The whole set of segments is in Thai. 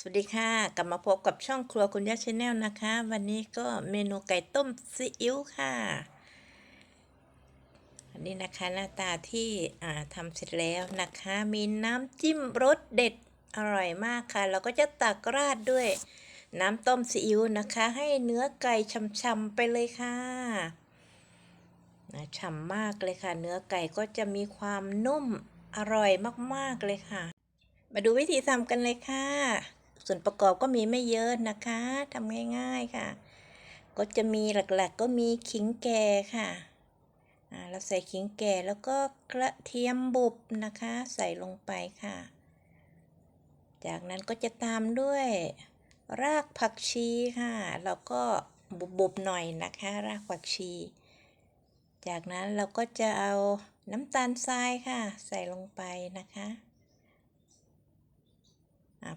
สวัสดีค่ะ กลับมาพบกับช่องครัวคุณย่าชาแนลนะคะ วันนี้ก็เมนูไก่ต้มซีอิ๊วค่ะ อันนี้นะคะหน้าตาที่อ่าทำเสร็จแล้วนะคะ มีน้ำจิ้มรสเด็ดอร่อยมากค่ะ เราก็จะตักราดด้วย น้ำต้มซีอิ๊วนะคะ ให้เนื้อไก่ช่ำๆไปเลยค่ะนะฉ่ำมากเลยค่ะ เนื้อไก่ก็จะมีความนุ่มอร่อยมากๆเลยค่ะ มาดูวิธีทำกันเลยค่ะ ส่วนประกอบก็มีไม่เยอะนะคะทำง่ายๆค่ะ ก็จะมีหลักๆก็มีขิงแก่ค่ะเราใส่ขิงแก่แล้วก็กระเทียมบุบนะคะ ใส่ลงไปค่ะ จากนั้นก็จะตามด้วยรากผักชีค่ะแล้วก็บุบๆหน่อยนะคะ รากผักชี จากนั้นเราก็จะเอาน้ำตาลทรายค่ะ ใส่ลงไปนะคะ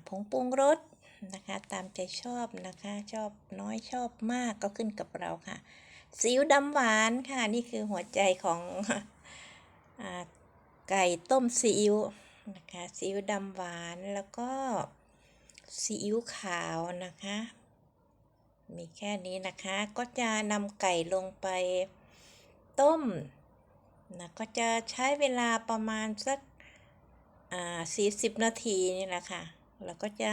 ผงปรุงรสนะคะ ตามใจชอบนะคะ ชอบน้อยชอบมากก็ขึ้นกับเราค่ะซีอิ๊วดำหวานค่ะ นี่คือหัวใจของอไก่ต้มซีอิ๊วนะคะซีอิ๊วดำหวานแล้วก็ซีอิ๊วขาวนะคะ มีแค่นี้นะคะ ก็จะนำไก่ลงไปต้มนะก็จะใช้เวลาประมาณสักอ่า40นาทีนี่แหละค่ะ เราก็จะ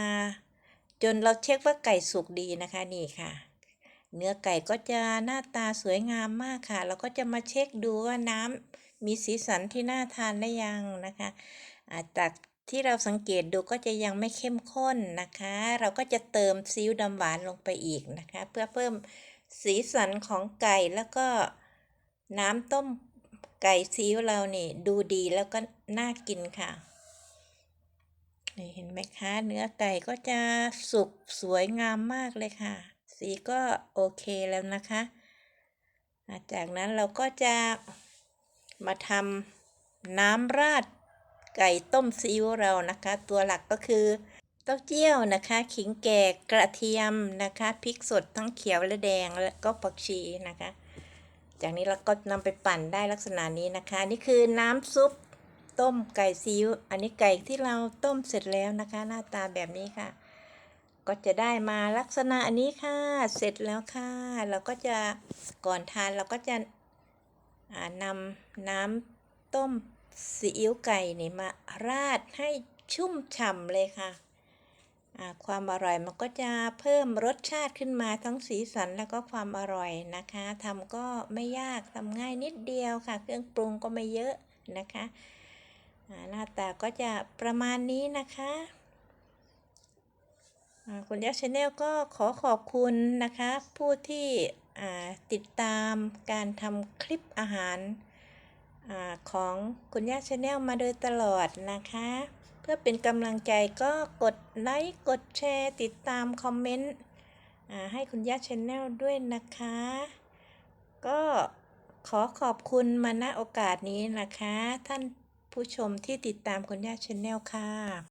จนเราเช็คว่าไก่สุกดีนะคะนี่ค่ะ เนื้อไก่ก็จะหน้าตาสวยงามมากค่ะ เราก็จะมาเช็คดูว่าน้ำมีสีสันที่น่าทานได้ยังนะคะจากที่เราสังเกตดูก็จะยังไม่เข้มข้นนะคะ เราก็จะเติมซีอิ๊วดำหวานลงไปอีกนะคะ เพื่อเพิ่มสีสันของไก่แล้วก็น้ำต้มไก่ซีอิ๊วเรานี่ดูดีแล้วก็น่ากินค่ะ นี่เห็นไหมคะ เนื้อไก่ก็จะสุกสวยงามมากเลยค่ะ สีก็โอเคแล้วนะคะ จากนั้นเราก็จะมาทำน้ำราดไก่ต้มซีอิ๊วเรานะคะ ตัวหลักก็คือเต้าเจี้ยวนะคะ ขิงแก่กระเทียมนะคะพริกสดทั้งเขียวและแดงแล้วก็ผักชีนะคะ จากนี้เราก็นำไปปั่นได้ลักษณะนี้นะคะ นี่คือน้ำซุป ต้มไก่ซีอิ๊วอันนี้ไก่ที่เราต้มเสร็จแล้วนะคะ หน้าตาแบบนี้ค่ะ ก็จะได้มาลักษณะอันนี้ค่ะ เสร็จแล้วค่ะ เราก็จะก่อนทานเราก็จะนำน้ำต้มซีอิ๊วไก่นี่มาราดให้ชุ่มฉ่ำเลยค่ะความอร่อยมันก็จะเพิ่มรสชาติขึ้นมาทั้งสีสันแล้วก็ความอร่อยนะคะทำก็ไม่ยากทำง่ายนิดเดียวค่ะ เครื่องปรุงก็ไม่เยอะนะคะ หน้าตาก็จะประมาณนี้นะคะคุณยักษ์ชาแนลก็ขอขอบคุณนะคะ ผู้ที่ติดตามการทำคลิปอาหารอาของคุณย่าชาแนลมาโดยตลอดนะคะ เพื่อเป็นกำลังใจก็กดไลค์กดแชร์ติดตามคอมเมนต์ให้คุณย่าชาแนลด้วยนะคะ ก็ขอขอบคุณมาณโอกาสนี้นะคะ ท่าน ผู้ชมที่ติดตามคุณย่าชาแนลค่ะ